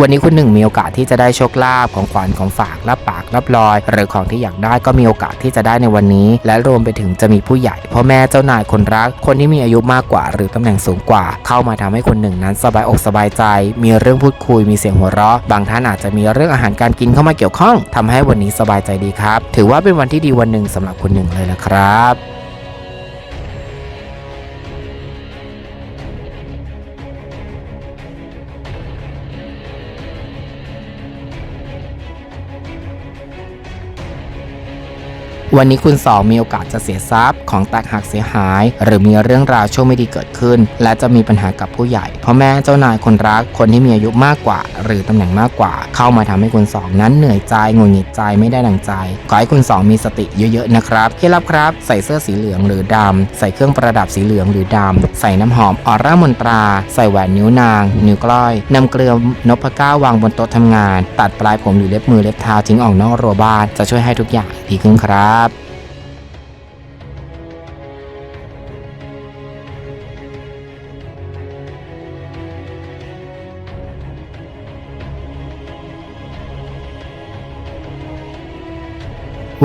วันนี้คุณหนึ่งมีโอกาสที่จะได้โชคลาภของขวัญของฝากรับปากรับรอย หรือของที่อยากได้ก็มีโอกาสที่จะได้ในวันนี้ และรวมไปถึงจะมีผู้ใหญ่พ่อแม่เจ้านายคนรัก คนที่มีอายุมากกว่า หรือตำแหน่งสูงกว่า เข้ามาทำให้คนหนึ่งนั้นสบายอกสบายใจ มีเรื่องพูดคุยมีเสียงหัวเราะ บางท่านอาจจะมีเรื่องอาหารการกินเข้ามาเกี่ยวข้องทำให้วันนี้สบายใจดีครับ ถือว่าเป็นวันที่ดีวันหนึ่งสำหรับคุณหนึ่งเลยนะครับ วันนี้คุณสองมีโอกาสจะเสียทรัพย์ ของแตกหักเสียหาย หรือมีเรื่องราวโชคไม่ดีเกิดขึ้น และจะมีปัญหากับผู้ใหญ่พ่อแม่เจ้านายคนรักคนที่มีอายุมากกว่า หรือตำแหน่งมากกว่า เข้ามาทำให้คุณสองนั้นเหนื่อยใจงุดหงิดใจไม่ได้ดังใจขอให้คุณสองมีสติเยอะๆนะครับเคล็ดลับครับ ใส่เสื้อสีเหลืองหรือดำใส่เครื่องประดับสีเหลืองหรือดำใส่น้ำหอมออร่ามนตรา ใส่แหวนนิ้วนาง นิ้วกล้อยนำเกลือนพก้าวางบนโต๊ะทำงาน ตัดปลายผมหรือเล็บมือเล็บเท้าทิ้งออกนอกรั้วบ้านจะช่วยให้ทุกอย่างดีขึ้นครับ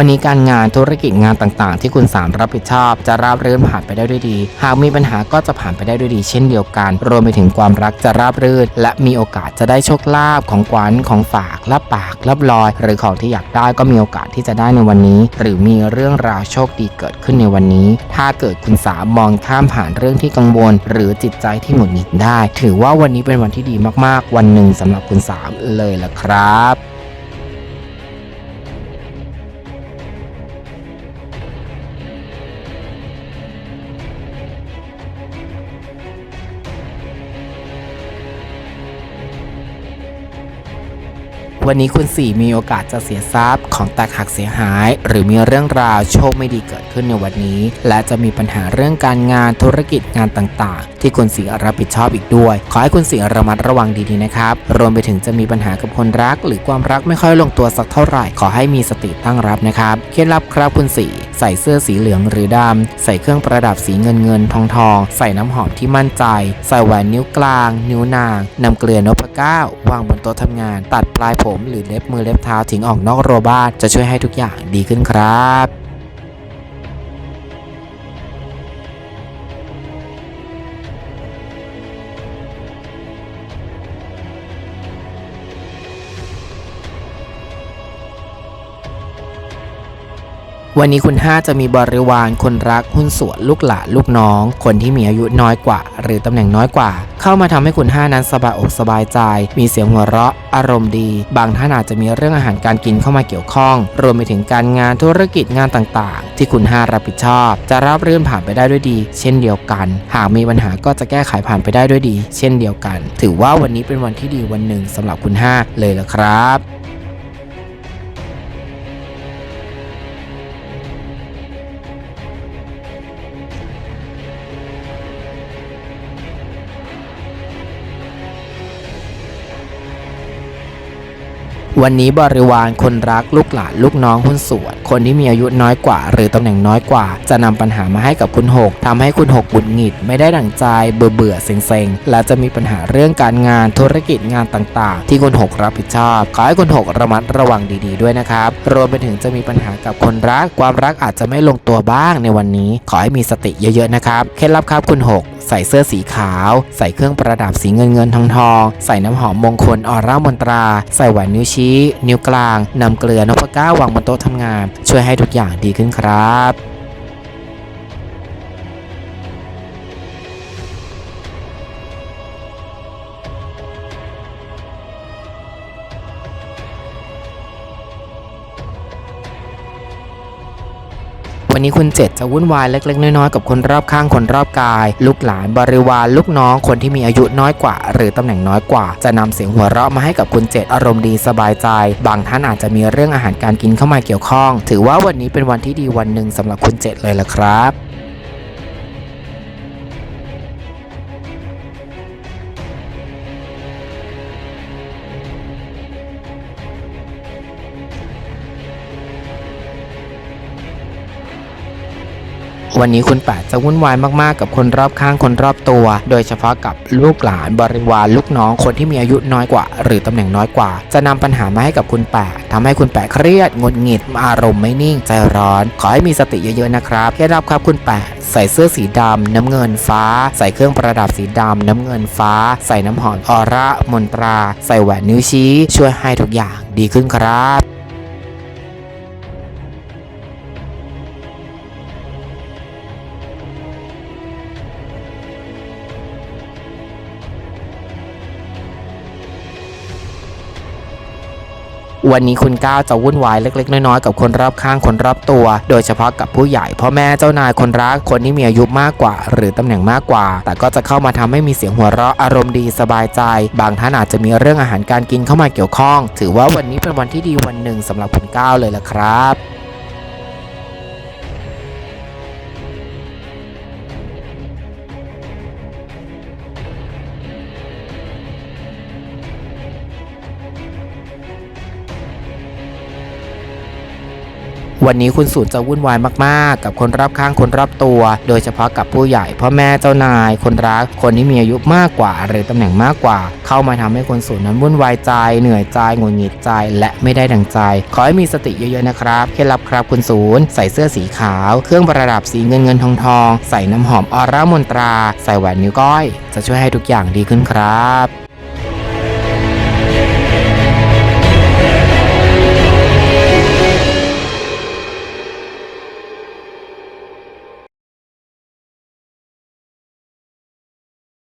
วันนี้การงานธุรกิจงานต่างๆ ที่คุณสามรับผิดชอบ จะราบรื่นผ่านไปได้ด้วยดี หากมีปัญหาก็จะผ่านไปได้ด้วยดี เช่นเดียวกัน รวมไปถึงความรักจะราบรื่น และมีโอกาสจะได้โชคลาภของขวัญของฝากรับปากรับลอย หรือของที่อยากได้ก็มีโอกาสที่จะได้ในวันนี้ หรือมีเรื่องราวโชคดีเกิดขึ้นในวันนี้ ถ้าเกิดคุณสามมองข้ามผ่านเรื่องที่กังวล หรือจิตใจที่หงุดหงิดได้ ถือว่าวันนี้เป็นวันที่ดีมากๆ วันหนึ่งสำหรับคุณสามเลยล่ะครับ วันนี้คุณสี่มีโอกาสจะเสียทรัพย์ของแตกหักเสียหาย หรือมีเรื่องราวโชคไม่ดีเกิดขึ้นในวันนี้ และจะมีปัญหาเรื่องการงานธุรกิจงานต่างๆที่คุณสีรับผิดชอบอีกด้วย ขอให้คุณสีระมัดระวังดีๆนะครับ รวมไปถึงจะมีปัญหากับคนรัก หรือความรักไม่ค่อยลงตัวสักเท่าไหร่ ขอให้มีสติตั้งรับนะครับ เคล็ดลับครับคุณสีใส่เสื้อสีเหลืองหรือดำ ใส่เครื่องประดับสีเงินเงินทองทอง ใส่น้ำหอมที่มั่นใจ ใส่แหวนนิ้วกลาง นิ้วนางนำเกลือนพก้าวางบนโต๊ะทำงาน ตัดปลายผม หรือเล็บมือเล็บเท้าทิ้งออกนอกรบ้านจะช่วยให้ทุกอย่างดีขึ้นครับ วันนี้คุณ5จะมีบริวารคนรักหุ้นส่วนลูกหลานลูกน้อง คนที่มีอายุน้อยกว่า หรือตำแหน่งน้อยกว่า เข้ามาทำให้คุณ5นั้นสบายอกสบายใจ มีเสียงหัวเราะ อารมณ์ดี บางท่านอาจจะมีเรื่องอาหารการกินเข้ามาเกี่ยวข้อง รวมไปถึงการงานธุรกิจงานต่างๆ ที่คุณ5รับผิดชอบ จะรับเรื่นผ่านไปได้ด้วยดี เช่นเดียวกัน หากมีปัญหาก็จะแก้ไขผ่านไปได้ด้วยดี เช่นเดียวกัน ถือว่าวันนี้เป็นวันที่ดีวันหนึ่งสำหรับคุณ5เลยละครับ วันนี้บริวารคนรักลูกหลานลูกน้องหุ้นส่วน คนที่มีอายุน้อยกว่า หรือตำแหน่งน้อยกว่า จะนำปัญหามาให้กับคุณหกทำให้คุณหกบุดหงิด ไม่ได้ดั่งใจเบื่อเบื่อเซ็งๆและจะมีปัญหาเรื่องการงานธุรกิจงานต่างๆ ที่คุณหกรับผิดชอบขอให้คุณหกระมัดระวังดีๆด้วยนะครับรวมไปถึงจะมีปัญหากับคนรัก ความรักอาจจะไม่ลงตัวบ้างในวันนี้ ขอให้มีสติเยอะๆนะครับเคล็ดลับครับคุณหก ใส่เสื้อสีขาว ใส่เครื่องประดับสีเงินเงินทองทอง ใส่น้ำหอมมงคลออร่ามนตรา ใส่แหวนนิ้วชี้ นิ้วกลางนำเกลือนพเก้าวางบนโต๊ะทำงาน ช่วยให้ทุกอย่างดีขึ้นครับ วันนี้คุณเจ็ดจะวุ่นวายเล็กๆ น้อยๆ กับคนรอบข้างคนรอบกาย ลูกหลานบริวารลูกน้องคนที่มีอายุน้อยกว่า หรือตำแหน่งน้อยกว่า จะนำเสียงหัวเราะมาให้กับคุณเจ็ดอารมณ์ดีสบายใจ บางท่านอาจจะมีเรื่องอาหารการกินเข้ามาเกี่ยวข้อง ถือว่าวันนี้เป็นวันที่ดีวันหนึ่งสำหรับคุณเจ็ดเลยละครับ วันนี้คุณแปดจะวุ่นวายมากๆ กับคนรอบข้างคนรอบตัว โดยเฉพาะกับลูกหลานบริวารลูกน้องคนที่มีอายุน้อยกว่า หรือตำแหน่งน้อยกว่า จะนำปัญหามาให้กับคุณแปดทำให้คุณแปดเครียดงุดหงิดอารมณ์ไม่นิ่งใจร้อน ขอให้มีสติเยอะๆนะครับเคล็ดลับครับคุณแปดใส่เสื้อสีดำน้ำเงินฟ้า ใส่เครื่องประดับสีดำน้ำเงินฟ้า ใส่น้ำหอมออร่ามนตรา ใส่แหวนนิ้วชี้ ช่วยให้ทุกอย่างดีขึ้นครับ วันนี้คุณก้าวจะวุ่นวายเล็ก ๆ น้อยๆกับคนรอบข้างคนรอบตัว โดยเฉพาะกับผู้ใหญ่พ่อแม่เจ้านายคนรักคนที่มีอายุมากกว่า หรือตำแหน่งมากกว่า แต่ก็จะเข้ามาทำให้มีเสียงหัวเราะอารมณ์ดีสบายใจ บางท่านอาจจะมีเรื่องอาหารการกินเข้ามาเกี่ยวข้อง ถือว่าวันนี้เป็นวันที่ดีวันหนึ่งสำหรับคุณก้าวเลยละครับ วันนี้คุณสูตรจะวุ่นวายมากๆ กับคนรอบข้างคนรอบตัว โดยเฉพาะกับผู้ใหญ่พ่อแม่เจ้านาย คนรัก คนที่มีอายุมากกว่า หรือตำแหน่งมากกว่า เข้ามาทำให้คนสูตรนั้นวุ่นวายใจ เหนื่อยใจงุดหงิดใจและไม่ได้ดังใจ ขอให้มีสติเยอะๆนะครับเคล็ดลับครับคุณศูนย์ใส่เสื้อสีขาว เครื่องประดับสีเงินเงินทองทองใส่น้ำหอมออร่ามนตรา ใส่แหวนนิ้วก้อย จะช่วยให้ทุกอย่างดีขึ้นครับ